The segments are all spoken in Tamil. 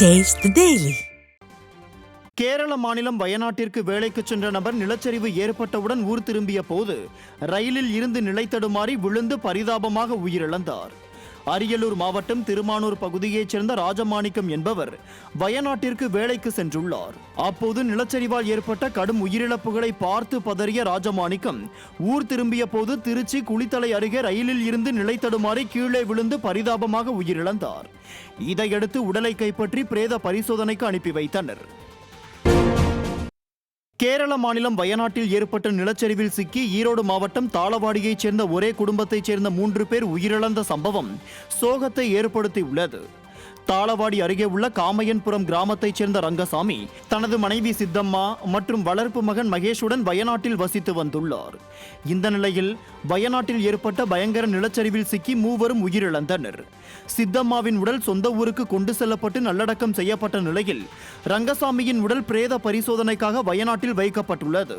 டேஸ்ட் டெய்லி கேரள மாநிலம் வயநாட்டிற்கு வேலைக்கு சென்ற நபர் நிலச்சரிவு ஏற்பட்டவுடன் ஊர் திரும்பிய போது ரயிலில் இருந்து நிலைத்தடுமாறி விழுந்து பரிதாபமாக உயிரிழந்தார். அரியலூர் மாவட்டம் திருமானூர் பகுதியைச் சேர்ந்த ராஜமாணிக்கம் என்பவர் வயநாட்டிற்கு வேலைக்கு சென்றுள்ளார். அப்போது நிலச்சரிவால் ஏற்பட்ட கடும் உயிரிழப்புகளை பார்த்து பதறிய ராஜமாணிக்கம் ஊர் திரும்பிய போது திருச்சி குளித்தலை அருகே ரயிலில் இருந்து நிலைத்தடுமாறி கீழே விழுந்து பரிதாபமாக உயிரிழந்தார். இதையடுத்து உடலை கைப்பற்றி பிரேத பரிசோதனைக்கு அனுப்பி வைத்தனர். கேரள மாநிலம் வயநாட்டில் ஏற்பட்ட நிலச்சரிவில் சிக்கி ஈரோடு மாவட்டம் தாளவாடியைச் சேர்ந்த ஒரே குடும்பத்தைச் சேர்ந்த மூன்று பேர் உயிரிழந்த சம்பவம் சோகத்தை ஏற்படுத்தியுள்ளது. தாளவாடி அருகே உள்ள காமையன்புரம் கிராமத்தைச் சேர்ந்த ரங்கசாமி தனது மனைவி சித்தம்மா மற்றும் வளர்ப்பு மகன் மகேஷுடன் வயநாட்டில் வசித்து வந்துள்ளார். இந்த நிலையில் வயநாட்டில் ஏற்பட்ட பயங்கர நிலச்சரிவில் சிக்கி மூவரும் உயிரிழந்தனர். சித்தம்மாவின் உடல் சொந்த ஊருக்கு கொண்டு செல்லப்பட்டு நல்லடக்கம் செய்யப்பட்ட நிலையில் ரங்கசாமியின் உடல் பிரேத பரிசோதனைக்காக வயநாட்டில் வைக்கப்பட்டுள்ளது.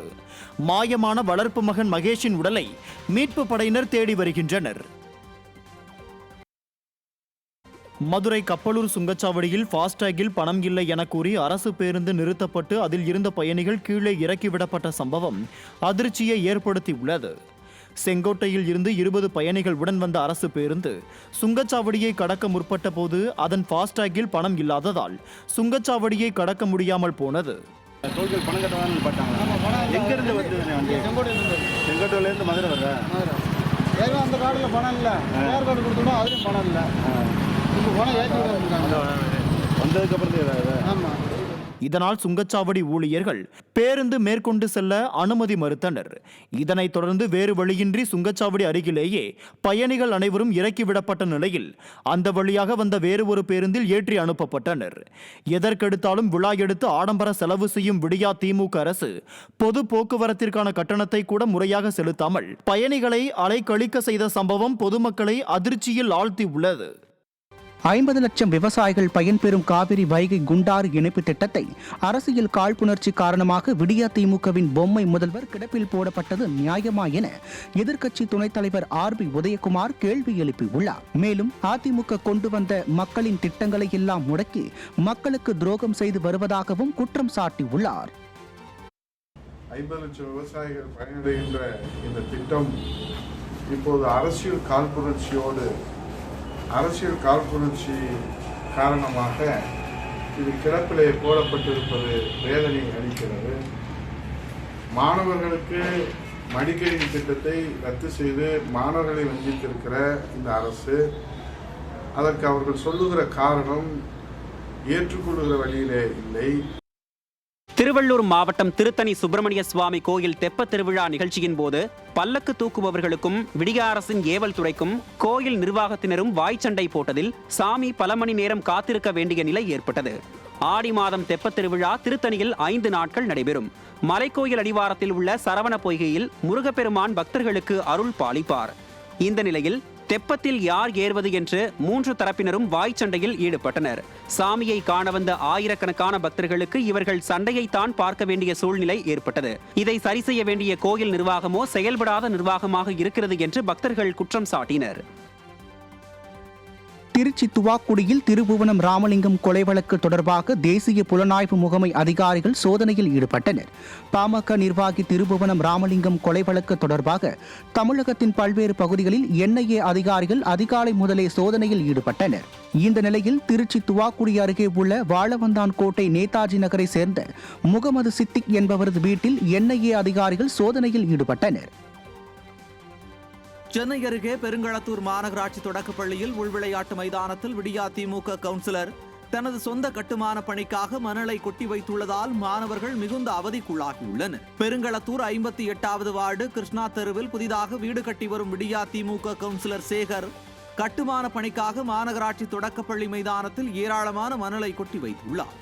மாயமான வளர்ப்பு மகன் மகேஷின் உடலை மீட்பு படையினர் தேடி வருகின்றனர். மதுரை கப்பலூர் சுங்கச்சாவடியில் ஃபாஸ்டேகில் பணம் இல்லை என கூறி அரசு பேருந்து நிறுத்தப்பட்டு அதில் இருந்த பயணிகள் கீழே இறக்கிவிடப்பட்ட சம்பவம் அதிர்ச்சியை ஏற்படுத்தியுள்ளது. செங்கோட்டையில் இருந்து இருபது பயணிகள் உடன் வந்த அரசு பேருந்து சுங்கச்சாவடியை கடக்க முற்பட்ட போது அதன் ஃபாஸ்டேகில் பணம் இல்லாததால் சுங்கச்சாவடியை கடக்க முடியாமல் போனது. டோல்கேட் பணம் பார்த்தாங்க எங்கேருந்து செங்கோட்டையிலேருந்து மதுரை வர்ற? அந்த கார்டில் பணம் இல்லை. கார்டு அதுலேயும் பணம் இல்லை. இதனால் சுங்கச்சாவடி ஊழியர்கள் பேருந்து மேற்கொண்டு செல்ல அனுமதி மறுத்தனர். இதனைத் தொடர்ந்து வேறு வழியின்றி சுங்கச்சாவடி அருகிலேயே பயணிகள் அனைவரும் இறக்கிவிடப்பட்ட நிலையில் அந்த வழியாக வந்த வேறு ஒரு பேருந்தில் ஏற்றி அனுப்பப்பட்டனர். எதற்கெடுத்தாலும் விழா எடுத்து ஆடம்பர செலவு செய்யும் விடியா திமுக அரசு பொது போக்குவரத்திற்கான கட்டணத்தை கூட முறையாக செலுத்தாமல் பயணிகளை அலைக்கழிக்க செய்த சம்பவம் பொதுமக்களை அதிர்ச்சியில் ஆழ்த்தி உள்ளது. ஐம்பது லட்சம் விவசாயிகள் பயன்பெறும் காவிரி வைகை குண்டாறு இணைப்பு திட்டத்தை அரசியல் காழ்ப்புணர்ச்சி காரணமாக விடியா திமுகவின் பொம்மை முதல்வர் கிடப்பில் போடப்பட்டது நியாயமா என எதிர்க்கட்சி துணைத் தலைவர் ஆர் பி உதயகுமார் கேள்வி எழுப்பியுள்ளார். மேலும் அதிமுக கொண்டு வந்த மக்களின் திட்டங்களை எல்லாம் முடக்கி மக்களுக்கு துரோகம் செய்து வருவதாகவும் குற்றம் சாட்டியுள்ளார். ஐம்பது லட்சம் விவசாயிகள் பயனடைகின்ற இந்த திட்டம் இப்போது அரசியல் காழ்ப்புணர்ச்சியோடு அரசியல் காழ்ப்புணர்ச்சி காரணமாக இது கிடப்பிலே போடப்பட்டிருப்பது வேதனை அளிக்கிறது. மாணவர்களுக்கு மடிக்கணினி திட்டத்தை ரத்து செய்து மாணவர்களை வஞ்சித்திருக்கிற இந்த அரசு அதற்கு அவர்கள் சொல்லுகிற காரணம் ஏற்றுக்கொள்கிற வழியிலே இல்லை. திருவள்ளூர் மாவட்டம் திருத்தணி சுப்பிரமணிய சுவாமி கோயில் தெப்ப திருவிழா நிகழ்ச்சியின் போது பல்லக்கு தூக்குபவர்களுக்கும் விடிய அரசின் ஏவல் துறைக்கும் கோயில் நிர்வாகத்தினரும் வாய்ச்சண்டை போட்டதில் சாமி பல மணி நேரம் காத்திருக்க வேண்டிய நிலை ஏற்பட்டது. ஆடி மாதம் தெப்பத் திருவிழா திருத்தணியில் ஐந்து நாட்கள் நடைபெறும். மலைக்கோயில் அடிவாரத்தில் உள்ள சரவண பொய்கையில் முருகப்பெருமான் பக்தர்களுக்கு அருள் பாலிப்பார். இந்த நிலையில் தெப்பத்தில் யார் ஏறுவது என்று மூன்று தரப்பினரும் வாய் சண்டையில் ஈடுபட்டனர். சாமியை காண வந்த ஆயிரக்கணக்கான பக்தர்களுக்கு இவர்கள் சண்டையைத்தான் பார்க்க வேண்டிய சூழ்நிலை ஏற்பட்டது. இதை சரி செய்ய வேண்டிய கோயில் நிர்வாகமோ செயல்படாத நிர்வாகமாக இருக்கிறது என்று பக்தர்கள் குற்றம் சாட்டினர். திருச்சி துவாக்குடியில் திருபுவனம் ராமலிங்கம் கொலை வழக்கு தொடர்பாக தேசிய புலனாய்வு முகமை அதிகாரிகள் சோதனையில் ஈடுபட்டனர். பாமக நிர்வாகி திருபுவனம் ராமலிங்கம் கொலை வழக்கு தொடர்பாக தமிழகத்தின் பல்வேறு பகுதிகளில் என்ஐஏ அதிகாரிகள் அதிகாலை முதலே சோதனையில் ஈடுபட்டனர். இந்த நிலையில் திருச்சி துவாக்குடி அருகே உள்ள வாழவந்தான் கோட்டை நேதாஜி நகரை சேர்ந்த முகமது சித்திக் என்பவரது வீட்டில் என்ஐஏ அதிகாரிகள் சோதனையில் ஈடுபட்டனர். சென்னை அருகே பெருங்களத்தூர் மாநகராட்சி தொடக்கப்பள்ளியில் உள்விளையாட்டு மைதானத்தில் விடியா திமுக கவுன்சிலர் தனது சொந்த கட்டுமான பணிக்காக மணலை கொட்டி வைத்துள்ளதால் மாணவர்கள் மிகுந்த அவதிக்குள்ளாகியுள்ளனர். பெருங்களத்தூர் ஐம்பத்தி எட்டாவது வார்டு கிருஷ்ணா தெருவில் புதிதாக வீடு கட்டி வரும் விடியா திமுக கவுன்சிலர் சேகர் கட்டுமான பணிக்காக மாநகராட்சி தொடக்கப்பள்ளி மைதானத்தில் ஏராளமான மணலை கொட்டி வைத்துள்ளார்.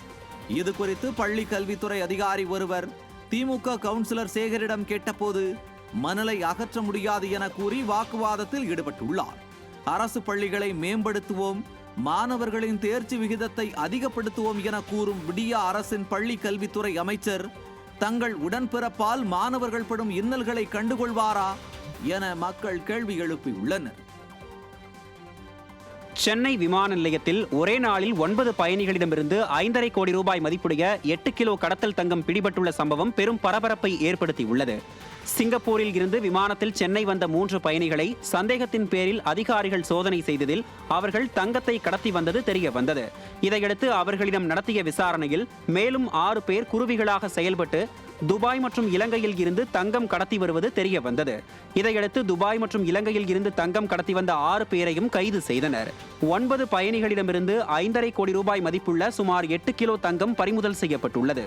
இது குறித்து பள்ளி கல்வித்துறை அதிகாரி ஒருவர் திமுக கவுன்சிலர் சேகரிடம் கேட்டபோது மணலை அகற்ற முடியாது என கூறி வாக்குவாதத்தில் ஈடுபட்டுள்ளார். அரசு பள்ளிகளை மேம்படுத்துவோம் மாணவர்களின் தேர்ச்சி விகிதத்தை அதிகப்படுத்துவோம் என கூறும் விடியா அரசின் பள்ளி கல்வித்துறை அமைச்சர் தங்கள் உடன்பிறப்பால் மாணவர்கள் படும் இன்னல்களை கண்டுகொள்வாரா என மக்கள் கேள்வி எழுப்பியுள்ளனர். சென்னை விமான நிலையத்தில் ஒரே நாளில் ஒன்பது பயணிகளிடமிருந்து ஐந்தரை கோடி ரூபாய் மதிப்புடைய எட்டு கிலோ கடத்தல் தங்கம் பிடிபட்டுள்ள சம்பவம் பெரும் பரபரப்பை ஏற்படுத்தியுள்ளது. சிங்கப்பூரில் இருந்து விமானத்தில் சென்னை வந்த மூன்று பயணிகளை சந்தேகத்தின் பேரில் அதிகாரிகள் சோதனை செய்ததில் அவர்கள் தங்கத்தை கடத்தி வந்தது தெரிய வந்தது இதையடுத்து அவர்களிடம் நடத்திய விசாரணையில் மேலும் ஆறு பேர் குருவிகளாக செயல்பட்டு துபாய் மற்றும் இலங்கையில் இருந்து தங்கம் கடத்தி வருவது தெரிய வந்தது இதையடுத்து துபாய் மற்றும் இலங்கையில் இருந்து தங்கம் கடத்தி வந்த ஆறு பேரையும் கைது செய்தனர். ஒன்பது பயணிகளிடமிருந்து ஐந்தரை கோடி ரூபாய் மதிப்புள்ள சுமார் எட்டு கிலோ தங்கம் பறிமுதல் செய்யப்பட்டுள்ளது.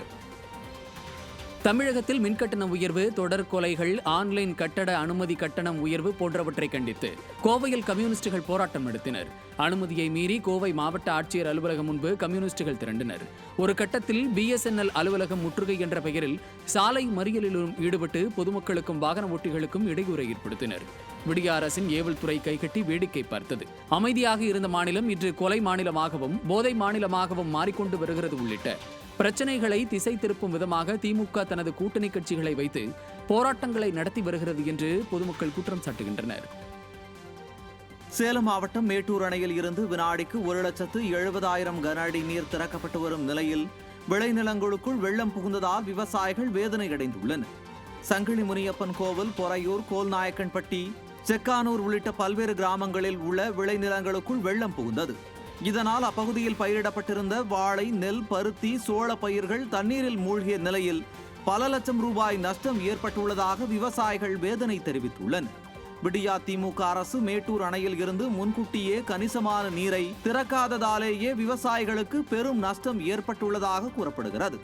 தமிழகத்தில் மின்கட்டண உயர்வு தொடர் கொலைகள் ஆன்லைன் கட்டட அனுமதி கட்டணம் உயர்வு போன்றவற்றை கண்டித்து கோவையில் கம்யூனிஸ்டுகள் போராட்டம் நடத்தினர். அனுமதியை மீறி கோவை மாவட்ட ஆட்சியர் அலுவலகம் முன்பு கம்யூனிஸ்டுகள் திரண்டனர். ஒரு கட்டத்தில் பிஎஸ்என்எல் அலுவலகம் முற்றுகை என்ற பெயரில் சாலை மறியலிலும் ஈடுபட்டு பொதுமக்களுக்கும் வாகன ஓட்டிகளுக்கும் இடையூறை ஏற்படுத்தினர். விடிய அரசின் ஏவல் துறை கைகட்டி வேடிக்கை பார்த்தது. அமைதியாக இருந்த மாநிலம் இன்று கொலை மாநிலமாகவும் போதை மாநிலமாகவும் மாறிக்கொண்டு வருகிறது உள்ளிட்ட பிரச்சனைகளை திசை திருப்பும் விதமாக திமுக தனது கூட்டணி கட்சிகளை வைத்து போராட்டங்களை நடத்தி வருகிறது என்று பொதுமக்கள் குற்றம் சாட்டுகின்றனர். சேலம் மாவட்டம் மேட்டூர் அணையில் இருந்து வினாடிக்கு ஒரு லட்சத்து எழுபதாயிரம் கன அடி நீர் திறக்கப்பட்டு வரும் நிலையில் விளைநிலங்களுக்குள் வெள்ளம் புகுந்ததால் விவசாயிகள் வேதனை அடைந்துள்ளனர் சங்கிலி முனியப்பன் கோவில் பொறையூர் கோல்நாயக்கன்பட்டி செக்கானூர் உள்ளிட்ட பல்வேறு கிராமங்களில் உள்ள விளைநிலங்களுக்குள் வெள்ளம் புகுந்தது. இதனால் அப்பகுதியில் பயிரிடப்பட்டிருந்த வாழை நெல் பருத்தி சோள பயிர்கள் தண்ணீரில் மூழ்கிய நிலையில் பல லட்சம் ரூபாய் நஷ்டம் ஏற்பட்டுள்ளதாக விவசாயிகள் வேதனை தெரிவித்துள்ளனர். விடியா திமுக அரசு மேட்டூர் அணையில் இருந்து முன்கூட்டியே கணிசமான நீரை திறக்காததாலேயே விவசாயிகளுக்கு பெரும் நஷ்டம் ஏற்பட்டுள்ளதாக கூறப்படுகிறது.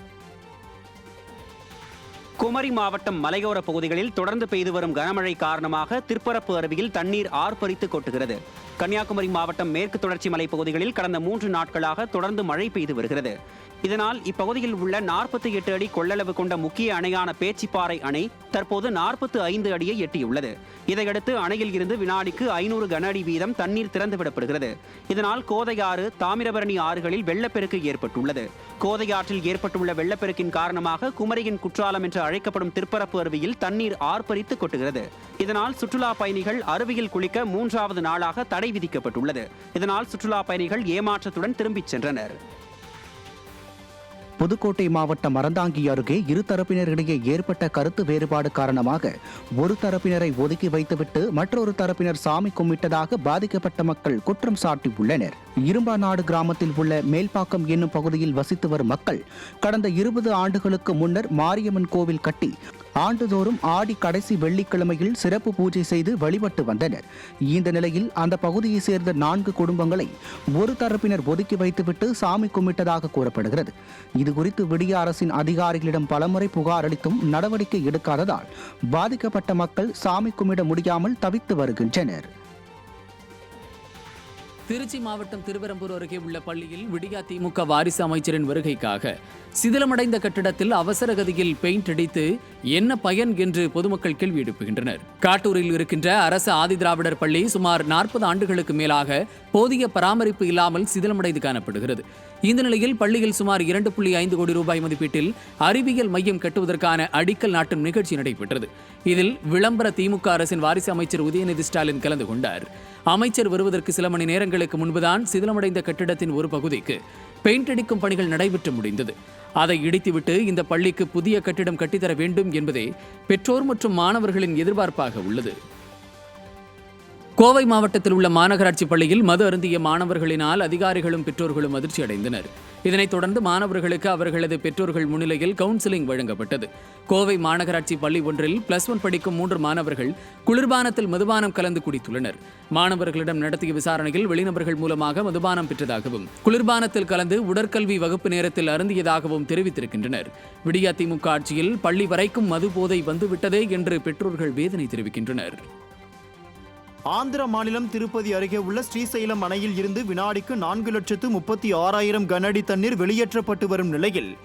குமரி மாவட்டம் மலையோர பகுதிகளில் தொடர்ந்து பெய்து வரும் கனமழை காரணமாக திருப்பரப்பு அருவியில் தண்ணீர் ஆர்ப்பரித்து கொட்டுகிறது. கன்னியாகுமரி மாவட்டம் மேற்கு தொடர்ச்சி மலைப் பகுதிகளில் கடந்த மூன்று நாட்களாக தொடர்ந்து மழை பெய்து வருகிறது. இதனால் இப்பகுதியில் உள்ள நாற்பத்தி எட்டு அடி கொள்ளளவு கொண்ட முக்கிய அணையான பேச்சிப்பாறை அணை தற்போது நாற்பத்து ஐந்து அடியை எட்டியுள்ளது. இதையடுத்து அணையில் இருந்து வினாடிக்கு ஐநூறு கன அடி வீதம் தண்ணீர் திறந்துவிடப்படுகிறது. இதனால் கோதையாறு தாமிரபரணி ஆறுகளில் வெள்ளப்பெருக்கு ஏற்பட்டுள்ளது. கோதையாற்றில் ஏற்பட்டுள்ள வெள்ளப்பெருக்கின் காரணமாக குமரியின் குற்றாலம் என்று அழைக்கப்படும் திருப்பரப்பு அருவியில் தண்ணீர் ஆர்ப்பரித்து கொட்டுகிறது. இதனால் சுற்றுலா பயணிகள் அருவியில் குளிக்க மூன்றாவது நாளாக தடை தடை விதிக்கப்பட்டுள்ளது. இதனால் சுற்றுலா பயணிகள் ஏமாற்றத்துடன் திரும்பிச் சென்றனர். புதுக்கோட்டை மாவட்டம் அறந்தாங்கி அருகே இரு தரப்பினரிடையே ஏற்பட்ட கருத்து வேறுபாடு காரணமாக ஒரு தரப்பினரை ஒதுக்கி வைத்துவிட்டு மற்றொரு தரப்பினர் சாமி கும்பிட்டதாக பாதிக்கப்பட்ட மக்கள் குற்றம் சாட்டியுள்ளனர். இரும்பாநாடு கிராமத்தில் உள்ள மேல்பாக்கம் என்னும் பகுதியில் வசித்து வரும் மக்கள் கடந்த இருபது ஆண்டுகளுக்கு முன்னர் மாரியம்மன் கோவில் கட்டி ஆண்டுதோறும் ஆடி கடைசி வெள்ளிக்கிழமையில் சிறப்பு பூஜை செய்து வழிபட்டு வந்தனர். இந்த நிலையில் அந்த பகுதியைச் சேர்ந்த நான்கு குடும்பங்களை ஒரு தரப்பினர் ஒதுக்கி வைத்துவிட்டு சாமி கும்பிட்டதாக கூறப்படுகிறது. இது குறித்து விடிய அரசின் அதிகாரிகளிடம் பலமுறை புகார் அளித்தும் நடவடிக்கை எடுக்காததால் பாதிக்கப்பட்ட மக்கள் சாமி கும்பிட முடியாமல் தவித்து வருகின்றனர். திருச்சி மாவட்டம் திருவெரும்பூர் அருகே உள்ள பள்ளியில் விடியா திமுக வாரிசு அமைச்சரின் வருகைக்காக சிதிலமடைந்த கட்டிடத்தில் அவசர கதியில் பெயிண்ட் அடித்து என்ன பயன் என்று பொதுமக்கள் கேள்வி எழுப்புகின்றனர். காட்டூரில் இருக்கின்ற அரசு ஆதிதிராவிடர் பள்ளி சுமார் நாற்பது ஆண்டுகளுக்கு மேலாக போதிய பராமரிப்பு இல்லாமல் சிதிலமடைந்து காணப்படுகிறது. இந்த நிலையில் பள்ளியில் சுமார் இரண்டு புள்ளி ஐந்து கோடி ரூபாய் மதிப்பீட்டில் அறிவியல் மையம் கட்டுவதற்கான அடிக்கல் நாட்டும் நிகழ்ச்சி நடைபெற்றது. இதில் விளம்பர திமுக அரசின் வாரிசு அமைச்சர் உதயநிதி ஸ்டாலின் கலந்து கொண்டார். அமைச்சர் வருவதற்கு சில மணி நேரங்களுக்கு முன்புதான் சிதிலமடைந்த கட்டிடத்தின் ஒரு பகுதிக்கு பெயிண்ட் அடிக்கும் பணிகள் நடைபெற்று முடிந்தது. அதை இடித்துவிட்டு இந்த பள்ளிக்கு புதிய கட்டிடம் கட்டித்தர வேண்டும் என்பதே பெற்றோர் மற்றும் மாணவர்களின் எதிர்பார்ப்பாக உள்ளது. கோவை மாவட்டத்தில் உள்ள மாநகராட்சி பள்ளியில் மது அருந்திய மாணவர்களினால் அதிகாரிகளும் பெற்றோர்களும் அதிர்ச்சி அடைந்தனர். இதனைத் தொடர்ந்து மாணவர்களுக்கு அவர்களது பெற்றோர்கள் முன்னிலையில் கவுன்சிலிங் வழங்கப்பட்டது. கோவை மாநகராட்சி பள்ளி ஒன்றில் பிளஸ் ஒன் படிக்கும் மூன்று மாணவர்கள் குளிர்பானத்தில் மதுபானம் கலந்து குடித்துள்ளனர். மாணவர்களிடம் நடத்திய விசாரணையில் வெளிநபர்கள் மூலமாக மதுபானம் பெற்றதாகவும் குளிர்பானத்தில் கலந்து உடற்கல்வி வகுப்பு நேரத்தில் அருந்தியதாகவும் தெரிவித்திருக்கின்றனர். விடியா திமுக ஆட்சியில் பள்ளி வரைக்கும் மது போதை வந்துவிட்டதே என்று பெற்றோர்கள் வேதனை தெரிவிக்கின்றனர். ஆந்திர மாநிலம் திருப்பதி அருகே உள்ள ஸ்ரீசைலம் அணையில் இருந்து வினாடிக்கு நான்கு லட்சத்து முப்பத்தி ஆறாயிரம் கனஅடி தண்ணீர் வெளியேற்றப்பட்டு வரும் நிலையில்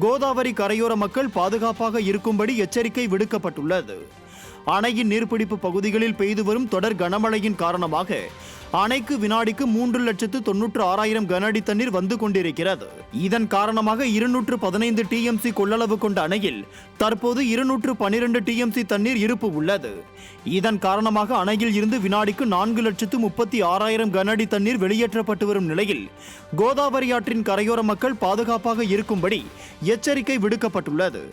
கோதாவரி கரையோர மக்கள் பாதுகாப்பாக இருக்கும்படி எச்சரிக்கை விடுக்கப்பட்டுள்ளது. அணையின் நீர்பிடிப்பு பகுதிகளில் பெய்து வரும் தொடர் கனமழையின் காரணமாக அணைக்கு வினாடிக்கு மூன்று லட்சத்து தொன்னூற்று ஆறாயிரம் கன அடி தண்ணீர் வந்து கொண்டிருக்கிறது. இதன் காரணமாக இருநூற்று பதினைந்து டிஎம்சி கொள்ளளவு கொண்ட அணையில் தற்போது இருநூற்று பனிரெண்டு டிஎம்சி தண்ணீர் இருப்பு உள்ளது. இதன் காரணமாக அணையில் இருந்து வினாடிக்கு நான்கு லட்சத்து முப்பத்தி ஆறாயிரம் கன அடி தண்ணீர் வெளியேற்றப்பட்டு வரும் நிலையில் கோதாவரி ஆற்றின் கரையோர மக்கள் பாதுகாப்பாக இருக்கும்படி எச்சரிக்கை விடுக்கப்பட்டுள்ளது.